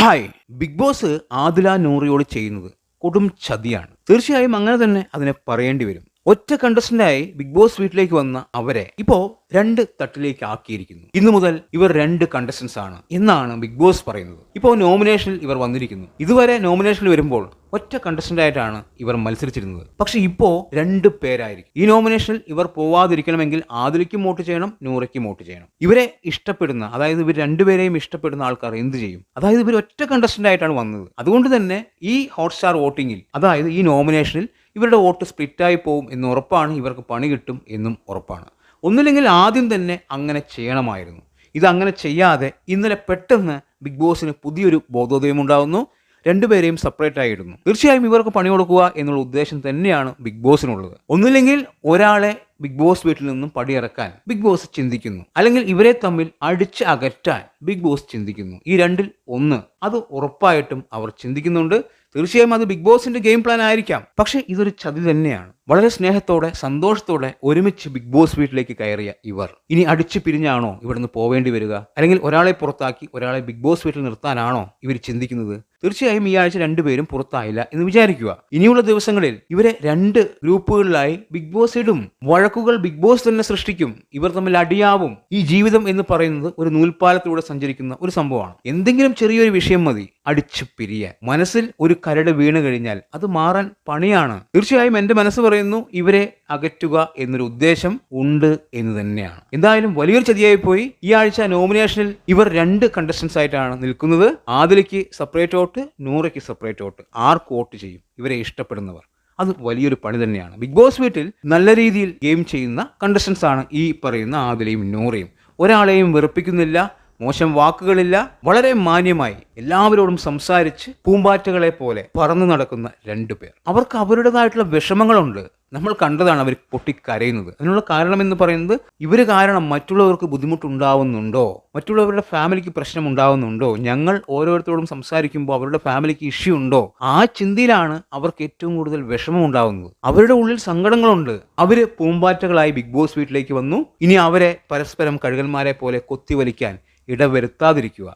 Hi big boss Adila നൂറിയോട് ചെയ്യുന്നത് കൊടും ചതിയാണ്. തീർച്ചയായും അങ്ങനെ തന്നെ അതിനെ പറയേണ്ടി വരും. ഒറ്റ കണ്ടസ്റ്റന്റായി ബിഗ് ബോസ് വീട്ടിലേക്ക് വന്ന അവരെ ഇപ്പോ രണ്ട് തട്ടിലേക്ക് ആക്കിയിരിക്കുന്നു ഇന്നു മുതൽ ഇവർ രണ്ട് കണ്ടസ്റ്റൻസ് ആണ് എന്നാണ് ബിഗ് ബോസ് പറയുന്നത്. ഇപ്പോ നോമിനേഷനിൽ ഇവർ വന്നിരിക്കുന്നു. ഇതുവരെ നോമിനേഷനിൽ വരുമ്പോൾ ഒറ്റ കണ്ടസ്റ്റന്റ് ആയിട്ടാണ് ഇവർ മത്സരിച്ചിരുന്നത്. പക്ഷെ ഇപ്പോ രണ്ട് പേരായിരിക്കും. ഈ നോമിനേഷനിൽ ഇവർ പോവാതിരിക്കണമെങ്കിൽ ആദിലിക്കും വോട്ട് ചെയ്യണം നൂറയ്ക്കും വോട്ട് ചെയ്യണം. ഇവരെ ഇഷ്ടപ്പെടുന്ന അതായത് ഇവർ രണ്ടുപേരെയും ഇഷ്ടപ്പെടുന്ന ആൾക്കാർ എന്ത് ചെയ്യും? അതായത് ഇവർ ഒറ്റ കണ്ടസ്റ്റന്റ് ആയിട്ടാണ് വന്നത്. അതുകൊണ്ട് തന്നെ ഈ ഹോട്ട്സ്റ്റാർ വോട്ടിങ്ങിൽ അതായത് ഈ നോമിനേഷനിൽ ഇവരുടെ വോട്ട് സ്പ്ലിറ്റായി പോകും എന്ന് ഉറപ്പാണ് ഇവർക്ക് പണി കിട്ടും എന്നും ഉറപ്പാണ്. ഒന്നുമില്ലെങ്കിൽ ആദ്യം തന്നെ അങ്ങനെ ചെയ്യണമായിരുന്നു. ഇതങ്ങനെ ചെയ്യാതെ ഇന്നലെ പെട്ടെന്ന് ബിഗ് ബോസിന് പുതിയൊരു ബോധോദയം ഉണ്ടാകുന്നു രണ്ടുപേരെയും സെപ്പറേറ്റ് ആയി ഇടുന്നു. തീർച്ചയായും ഇവർക്ക് പണി കൊടുക്കുക എന്നുള്ള ഉദ്ദേശം തന്നെയാണ് ബിഗ് ബോസിനുള്ളത്. ഒന്നുമില്ലെങ്കിൽ ഒരാളെ ബിഗ് ബോസ് വീട്ടിൽ നിന്നും പടിയിറക്കാൻ ബിഗ് ബോസ് ചിന്തിക്കുന്നു. അല്ലെങ്കിൽ ഇവരെ തമ്മിൽ അടിച്ച് അകറ്റാൻ ബിഗ് ബോസ് ചിന്തിക്കുന്നു. ഈ രണ്ടിൽ ഒന്ന്. അത് ഉറപ്പായിട്ടും അവർ ചിന്തിക്കുന്നുണ്ട്. തീർച്ചയായും അത് ബിഗ് ബോസിന്റെ ഗെയിം പ്ലാൻ ആയിരിക്കാം. പക്ഷേ ഇതൊരു ചതി തന്നെയാണ്. വളരെ സ്നേഹത്തോടെ സന്തോഷത്തോടെ ഒരുമിച്ച് ബിഗ് ബോസ് വീട്ടിലേക്ക് കയറിയ ഇവർ. ഇനി അടിച്ചു പിരിഞ്ഞാണോ ഇവിടുന്ന് പോവേണ്ടി വരിക? അല്ലെങ്കിൽ ഒരാളെ പുറത്താക്കി ഒരാളെ ബിഗ് ബോസ് വീട്ടിൽ നിർത്താനാണോ ഇവർ ചിന്തിക്കുന്നത്? തീർച്ചയായും ഈ ആഴ്ച രണ്ടുപേരും പുറത്തായില്ല എന്ന് വിചാരിക്കുക. ഇനിയുള്ള ദിവസങ്ങളിൽ ഇവരെ രണ്ട് ഗ്രൂപ്പുകളിലായി ബിഗ് ബോസ് ഇടും. വഴക്കുകൾ ബിഗ് ബോസ് തന്നെ സൃഷ്ടിക്കും. ഇവർ തമ്മിൽ അടിയാവും. ഈ ജീവിതം എന്ന് പറയുന്നത് ഒരു നൂൽപ്പാലത്തിലൂടെ സഞ്ചരിക്കുന്ന ഒരു സംഭവമാണ്. എന്തെങ്കിലും ചെറിയൊരു വിഷയം മതി. അടിച്ചു പിരിയാൻ മനസ്സിൽ ഒരു കരട് വീണ് കഴിഞ്ഞാൽ അത് മാറാൻ പണിയാണ്. തീർച്ചയായും എന്റെ മനസ്സ് പറയുന്നു ഇവരെ അകറ്റുക എന്നൊരു ഉദ്ദേശം ഉണ്ട് എന്ന് തന്നെയാണ്. എന്തായാലും വലിയൊരു ചതിയായി പോയി ഈ ആഴ്ച നോമിനേഷനിൽ ഇവർ രണ്ട് കണ്ടസ്റ്റൻസ് ആയിട്ടാണ് നിൽക്കുന്നത്. ആദിലയ്ക്ക് സെപ്പറേറ്റ് വോട്ട് നൂറയ്ക്ക് സെപ്പറേറ്റ് വോട്ട്. ആർക്ക് വോട്ട് ചെയ്യും? ഇവരെ ഇഷ്ടപ്പെടുന്നവർ. അത് വലിയൊരു പണി തന്നെയാണ്. ബിഗ് ബോസ് വീട്ടിൽ നല്ല രീതിയിൽ ഗെയിം ചെയ്യുന്ന കണ്ടസ്റ്റൻസ് ആണ് ഈ പറയുന്ന ആദിലയും നൂറയും. ഒരാളെയും വെറുപ്പിക്കുന്നില്ല മോശം വാക്കുകളില്ല. വളരെ മാന്യമായി എല്ലാവരോടും സംസാരിച്ച് പൂമ്പാറ്റകളെ പോലെ പറന്നു നടക്കുന്ന രണ്ടു പേർ. അവർക്ക് അവരുടേതായിട്ടുള്ള വിഷമങ്ങളുണ്ട്. നമ്മൾ കണ്ടതാണ് അവർ പൊട്ടിക്കരയുന്നത്. അതിനുള്ള കാരണം എന്ന് പറയുന്നത് ഇവർ കാരണം മറ്റുള്ളവർക്ക് ബുദ്ധിമുട്ടുണ്ടാവുന്നുണ്ടോ? മറ്റുള്ളവരുടെ ഫാമിലിക്ക് പ്രശ്നം ഉണ്ടാവുന്നുണ്ടോ ഞങ്ങൾ ഓരോരുത്തരോടും സംസാരിക്കുമ്പോൾ അവരുടെ ഫാമിലിക്ക് ഇഷ്യൂ ഉണ്ടോ? ആ ചിന്തയിലാണ് അവർക്ക് ഏറ്റവും കൂടുതൽ വിഷമം ഉണ്ടാവുന്നത് അവരുടെ ഉള്ളിൽ സങ്കടങ്ങളുണ്ട്. അവർ പൂമ്പാറ്റകളായി ബിഗ് ബോസ് വീട്ടിലേക്ക് വന്നു. ഇനി അവരെ പരസ്പരം കഴുകന്മാരെ പോലെ കൊത്തിവലിക്കാൻ ഇടവരുത്താതിരിക്കുക.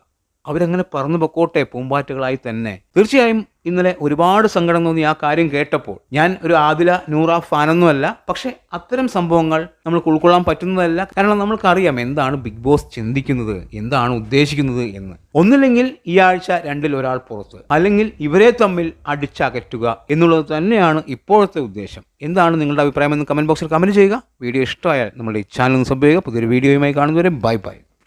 അവരങ്ങനെ പറന്നു പൊക്കോട്ടെ പൂമ്പാറ്റകളായി തന്നെ. തീർച്ചയായും ഇന്നലെ ഒരുപാട് സങ്കടം തോന്നി ആ കാര്യം കേട്ടപ്പോൾ. ഞാൻ ഒരു ആദില നൂറ ഫാനൊന്നുമല്ല പക്ഷെ അത്തരം സംഭവങ്ങൾ നമുക്ക് ഉൾക്കൊള്ളാൻ പറ്റുന്നതല്ല. കാരണം നമ്മൾക്കറിയാം എന്താണ് ബിഗ് ബോസ് ചിന്തിക്കുന്നത് എന്താണ് ഉദ്ദേശിക്കുന്നത് എന്ന്. ഒന്നില്ലെങ്കിൽ ഈ ആഴ്ച രണ്ടിൽ ഒരാൾ പുറത്ത് അല്ലെങ്കിൽ ഇവരെ തമ്മിൽ അടിച്ചകറ്റുക എന്നുള്ളത് തന്നെയാണ് ഇപ്പോഴത്തെ ഉദ്ദേശം. എന്താണ് നിങ്ങളുടെ അഭിപ്രായം എന്ന് കമന്റ് ബോക്സിൽ കമന്റ് ചെയ്യുക. വീഡിയോ ഇഷ്ടമായാൽ നമ്മുടെ ഈ ചാനൽ സംഭവിക്കുക പുതിയൊരു വീഡിയോയുമായി കാണുന്നവരെ ബൈ ബൈ.